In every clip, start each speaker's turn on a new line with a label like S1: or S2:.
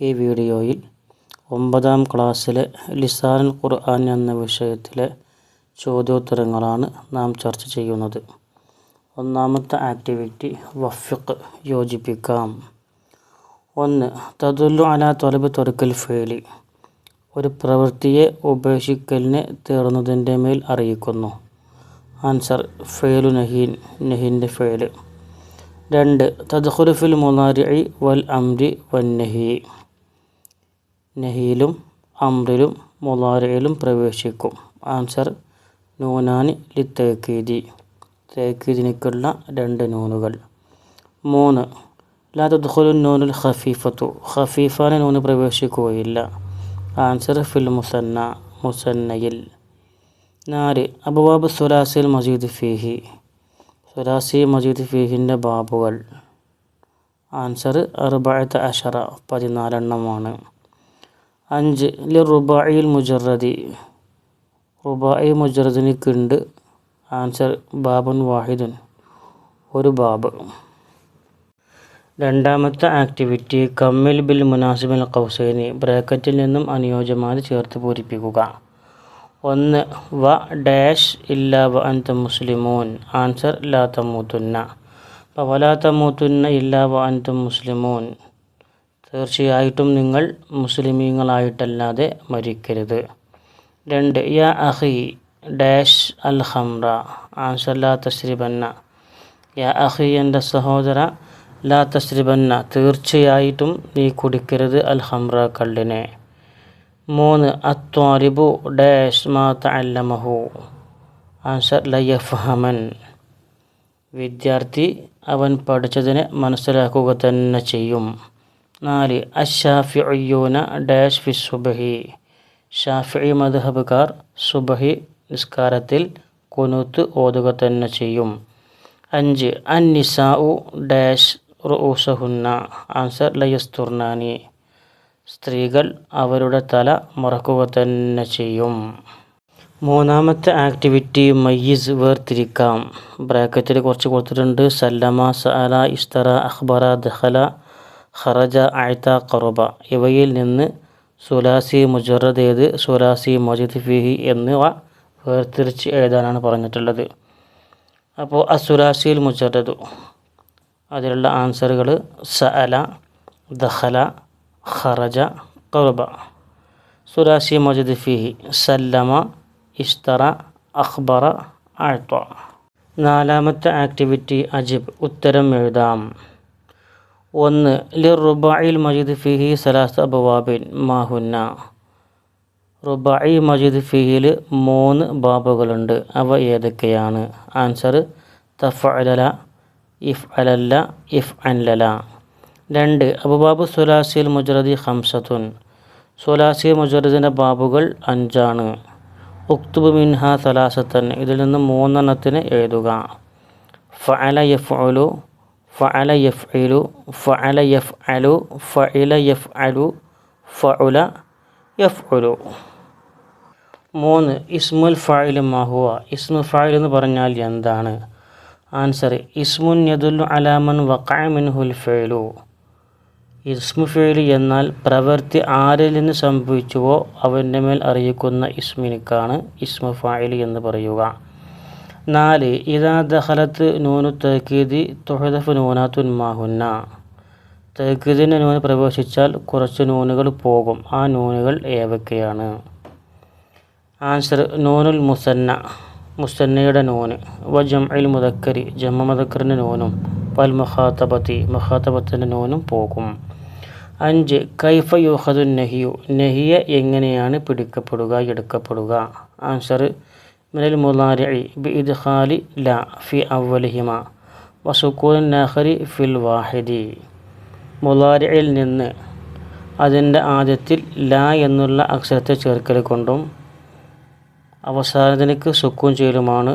S1: ഈ വീഡിയോയിൽ ഒമ്പതാം ക്ലാസ്സിലെ ലിസാനുൽ ഖുർആൻ എന്ന വിഷയത്തിലെ ചോദ്യോത്തരങ്ങളാണ് നാം ചർച്ച ചെയ്യുന്നത്. ഒന്നാമത്തെ ആക്ടിവിറ്റി വഫിഖ് യോജിപ്പിക്കാം. ഒന്ന് തദുല്ലു അല തൊലബ് തൊറുക്കൽ ഫേലി. ഒരു പ്രവൃത്തിയെ ഉപേക്ഷിക്കലിനെ തേടുന്നതിന്റെ മേൽ അറിയിക്കുന്നു. ആൻസർ ഫേലു നഹീൻ നഹീന്റെ ഫേൽ. രണ്ട് തദ്ഖുറുഫിൽ മുനാരി വൽ അംരി വൻ നഹി. നഹിയിലും അമ്രിലും മുലാരിയിലും പ്രവേശിക്കും. ആൻസർ നൂനാനി ലി തേക്കീതി തേക്കീതിനിക്കുള്ള രണ്ട് നൂനുകൾ. മൂന്ന് ലാ തദ്ഖുലു നൂനുൽ ഖഫീഫത്തു. ഖഫീഫാന നൂന് പ്രവേശിക്കുകയില്ല. ആൻസർ ഫിൽ മുസന്ന മുസന്നയിൽ. നാല് അബുബാബ് സുലാസിൽ മജീദ് ഫീഹി. സുലാസി മജീദ് ഫീഹിന്റെ ബാബുകൾ. ആൻസർ അറുബായത്ത് അഷറ പതിനാലെണ്ണമാണ്. അഞ്ച്. റുബായിൽ മുജറദി. റുബായി മുജറദിനിക്കുണ്ട് ആൻസർ ബാബുൻ വാഹിദുൻ. ഒരു ബാബ്. രണ്ടാമത്തെ ആക്ടിവിറ്റി കമ്മിൽ ബിൽ മുനാസിബൽ കൗസൈനി ബ്രാക്കറ്റിൽ നിന്നും അനുയോജ്യമായി ചേർത്ത് പൂരിപ്പിക്കുക. ഒന്ന്. വ ഡാഷ് ഇല്ല വ അന്ത മുസ്ലിമൂൻ. ആൻസർ ലാ തമൂത്തുന്ന. അപ്പോൾ വലാ തമൂത്തുന്ന ഇല്ല വ അന്ത മുസ്ലിമൂൻ. തീർച്ചയായിട്ടും നിങ്ങൾ മുസ്ലിമീങ്ങളായിട്ടല്ലാതെ മരിക്കരുത്. രണ്ട് യാ അഹി ഡാഷ് അൽ ഹംറ ആൻസർ ലാ തസ്രിബന്ന. യാ അഹി എന്റെ സഹോദര ലാ തശ്രീബന്ന തീർച്ചയായിട്ടും നീ കുടിക്കരുത് അൽ ഹംറ കള്ളിനെ. മൂന്ന് അത്വാലിബു ഡാഷ് മാ തഅല്ലമഹു. ആൻസർ ലയഫഹമൻ. വിദ്യാർത്ഥി അവൻ പഠിച്ചതിനെ മനസ്സിലാക്കുക തന്നെ ചെയ്യും. നാല് അഷാഫിയൂന ഡാഷ് ഫി സുബഹി. ഷാഫി മദ്ഹബുകാർ സുബഹി നിസ്കാരത്തിൽ കുനൂത്ത് ഓതുക തന്നെ ചെയ്യും. അഞ്ച് അൻ നിസാഉ ഡാഷ് റുസഹുന്ന ആൻസർ ലയസ്തുർനാനി. സ്ത്രീകൾ അവരുടെ തല മറക്കുക തന്നെ ചെയ്യും. മൂന്നാമത്തെ ആക്ടിവിറ്റി മയ്യിസ് വേർതിരിക്കാം. ബ്രാക്കറ്റിൽ കുറച്ച് കൊടുത്തിട്ടുണ്ട്. സല്ലമ സഅല ഇസ്തറ അഖ്ബറ ദഖല ഖറജ അഴ്ത കറുബ ഇവയിൽ നിന്ന് സുലാസി മുജറദ് ഏത്? സുലാസി മജിദ് ഫിഹി എന്നിവ വേർതിരിച്ച് എഴുതാനാണ് പറഞ്ഞിട്ടുള്ളത്. അപ്പോൾ അസുലാസിയിൽ മുജറദു. അതിലുള്ള ആൻസറുകൾ സഅല ദഹല ഖറജ കറുബ സുലാസി മജിദ് ഫിഹി. സല്ലമ ഇഷ്തറ അഖ്ബറ ആഴ്ത്ത നാലാമത്തെ ആക്ടിവിറ്റി അജിബ്. ഉത്തരം എഴുതാം. ഒന്ന് ലിർ റുബായിൽ മജീദ് ഫിഹി സലാസ് അബുവാബിൻ മാഹുന്ന. റുബായി മജീദ് ഫിഹിയിൽ മൂന്ന് ബാബുകളുണ്ട്. അവ ഏതൊക്കെയാണ്? ആൻസർ തഫഅലല ഇഫ് അലല്ല ഇഫ് അൻലല രണ്ട് അബുബാബു സുലാസിൽ മുജറദി ഹംസത്തുൻ സുലാസി മുജറദിന്റെ ബാബുകൾ അഞ്ചാണ്. ഉക്തുബ് മിൻഹ സലാസത്തൻ. ഇതിൽ നിന്ന് മൂന്നെണ്ണത്തിന് എഴുതുക. ഫഅല യഫ്ഉലു ഫഅല യഫ്ഇലു ഫഅല യഫ്അലു ഫഇല യഫ്അലു ഫഉല യഫ്ഉലു. മൂന്ന് ഇസ്മുൽ ഫായിൽ മഹുവ ഇസ്മുൽ ഫായിൽ എന്ന് പറഞ്ഞാൽ എന്താണ്? ആൻസർ ഇസ്മുൻ യദുല്ലു അലാമൻ മിൻഹുൽ ഫേലു. ഇസ്മു ഫേലു എന്നാൽ പ്രവൃത്തി ആരിൽ നിന്ന് സംഭവിച്ചുവോ അവന്റെ മേൽ അറിയിക്കുന്ന ഇസ്മിനിക്കാണ് ഇസ്മു ഫായിൽ എന്ന് പറയുക. നാല് ഇതാ ദഹലത്ത് നൂനു തേക്കീതി തുഹദഫ് നൂനാത്തുൻ മാഹുന്ന. തേക്കീതിന്റെ നൂന് പ്രവേശിച്ചാൽ കുറച്ച് നൂനുകൾ പോകും. ആ നൂനുകൾ ഏവക്കെയാണ് ആൻസർ നൂനുൽ മുസന്ന മുസന്നയുടെ നൂന്. വ ജംഇൽ മുദക്കരി ജമ്മ മുദക്കറിന്റെ നൂനും വൽ മഹാത്തബത്തി മഹാത്തബത്തിന്റെ നൂനും പോകും. അഞ്ച് കൈഫ യൂഹദുൻ നഹിയു നഹിയ എങ്ങനെയാണ് പിടിക്കപ്പെടുക എടുക്കപ്പെടുക? ആൻസർ من المضارع بإدخال لا في أولهما وسكون الآخر في الواحد മുലാരിയിൽ നിന്ന് അതിൻ്റെ ആദ്യത്തിൽ ലാ എന്നുള്ള അക്ഷരത്തെ ചേർക്കൽ കൊണ്ടും അവസാനത്തിനക്ക് സുക്കൂൻ ചെയ്യലുമാണ്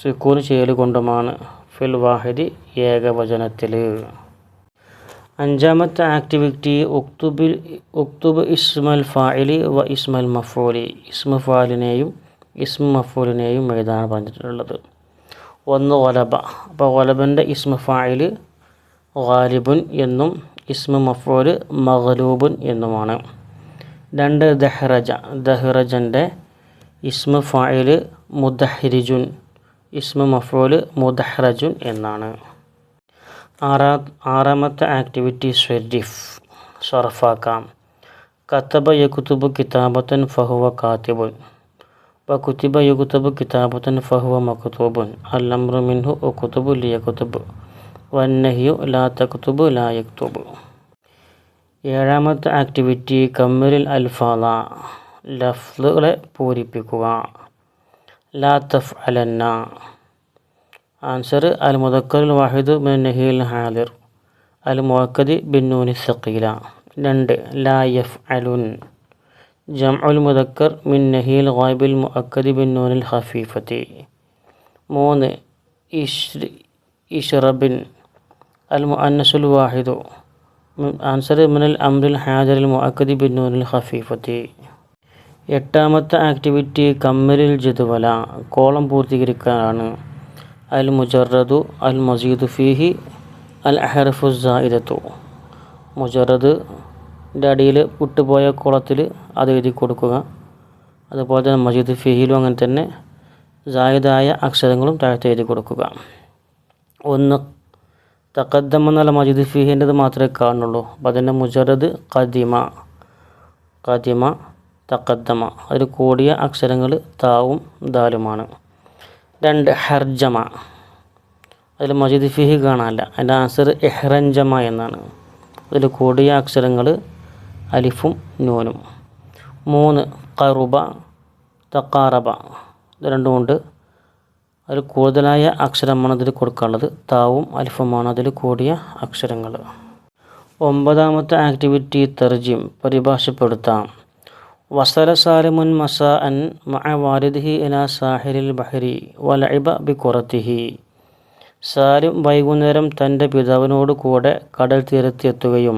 S1: സുക്കൂൻ ചെയ്യൽ കൊണ്ടുമാണ് ഫിൽ വാഹിദി ഏകവചനത്തിൽ അഞ്ചാമത്തെ ആക്ടിവിറ്റി ഉക്തുബിൽ ഉക്തുബ് ഇസ്മൽ ഫായിലി വ ഇസ്മൽ മഫൂലി ഇസ്മ ഫാലിനെയും ഇസ്മ മഫൂലിനെയും എഴുതാണ് പറഞ്ഞിട്ടുള്ളത്. ഒന്ന് ഒലബ അപ്പോൾ ഒലബന്റെ ഇസ്മ ഫായിൽ ഗാലിബുൻ എന്നും ഇസ്മ മഫൂൽ മഹലൂബുൻ എന്നുമാണ്. രണ്ട് ദഹ്റജ. ദഹ്റജന്റെ ഇസ്മ ഫായിൽ മുദഹ്രിജുൻ. ഇസ്മ മഫൂൽ മുദഹ്റജുൻ എന്നാണ്. ആറാ ആറാമത്തെ ആക്ടിവിറ്റി സ്വരിഫ്. ഷറഫാക്കാം കത്തബ യകുത്തുബ് കിതാബത്തൻ ഫഹുവ കാത്തിബുൻ. വ يكتب كتابة فهو مكتوب الأمر منه മിൻഹു ليكتب والنهي لا വന്നഹിയു ലാ يكتب ഏഴാമത്തെ ആക്ടിവിറ്റി കമ്മലിൽ അൽഫാല ലഫ്ലുകളെ പൂരിപ്പിക്കുക ലാ തഫ് അലന്ന ആൻസർ അൽ മുദക്കറുൽ വാഹിദ് ബിൻ നഹീൽ ഹാദിർ അൽ മുഅക്കദി ബിൻ നൂനി സഖീല രണ്ട് ലാ യഫ് അലുൻ ജംഉൽ മുദക്കർ മിൻ നഹീൽ ഗായിബിൽ മുഅക്കദി ബിൻ നൂനിൽ ഹഫീഫത്തി മൂന്ന് ഇഷ്രി ഇഷ്റബിൻ അൽ മുഅന്നസുൽ വാഹിദു. ആൻസർ മിനൽ അംറിൽ ഹാജറിൽ മുഅക്കദി ബിൻ നൂനിൽ ഹഫീഫത്തി എട്ടാമത്തെ ആക്ടിവിറ്റി കമ്മലിൽ ജതുവല കോളം പൂർത്തീകരിക്കാനാണ്. അൽ മുജറദു അൽ മസീദു ഫീഹി അൽ അഹറഫു സായിദത്തു മുജറദിന്റെ അടിയിൽ വിട്ടുപോയ കുളത്തിൽ അത് എഴുതി കൊടുക്കുക. അതുപോലെ തന്നെ മജീദ് ഫിഹിലും അങ്ങനെ തന്നെ ജായിദായ അക്ഷരങ്ങളും താഴത്ത് എഴുതി കൊടുക്കുക. ഒന്ന് തക്കദ്ദം എന്നല്ല മജീദ് ഫിഹിന്റെത് മാത്രമേ കാണുള്ളൂ അപ്പം അതിന്റെ മുജറദ് കദിമ കദിമ തക്കദ്ദമ അതിൽ കൂടിയ അക്ഷരങ്ങൾ താവും ദാലുമാണ്. രണ്ട് ഹർജമ. അതിൽ മജീദ് ഫിഹി കാണാനില്ല. അതിന്റെ ആൻസർ എഹ്റഞ്ചമ എന്നാണ്. അതിൽ കൂടിയ അക്ഷരങ്ങൾ അലിഫും നൂനും. മൂന്ന് കറുബ തക്കാറബ. ഇത് രണ്ടും ഉണ്ട്. അതിൽ കൂടുതലായ അക്ഷരമാണ് അതിൽ കൊടുക്കാനുള്ളത്. താവും അലിഫുമാണ് അതിൽ കൂടിയ അക്ഷരങ്ങൾ. ഒമ്പതാമത്തെ ആക്ടിവിറ്റി തെർജിം പരിഭാഷപ്പെടുത്താം. വസല സാലിമുൻ മസ അൻ മഅ വാലിദിഹി ഇലാ സാഹിരിൽ ബഹരി വലഇബ ബി കുറത്തിഹി സാലിം വൈകുന്നേരം തന്റെ പിതാവിനോട് കൂടെ കടൽ തീരത്തെത്തുകയും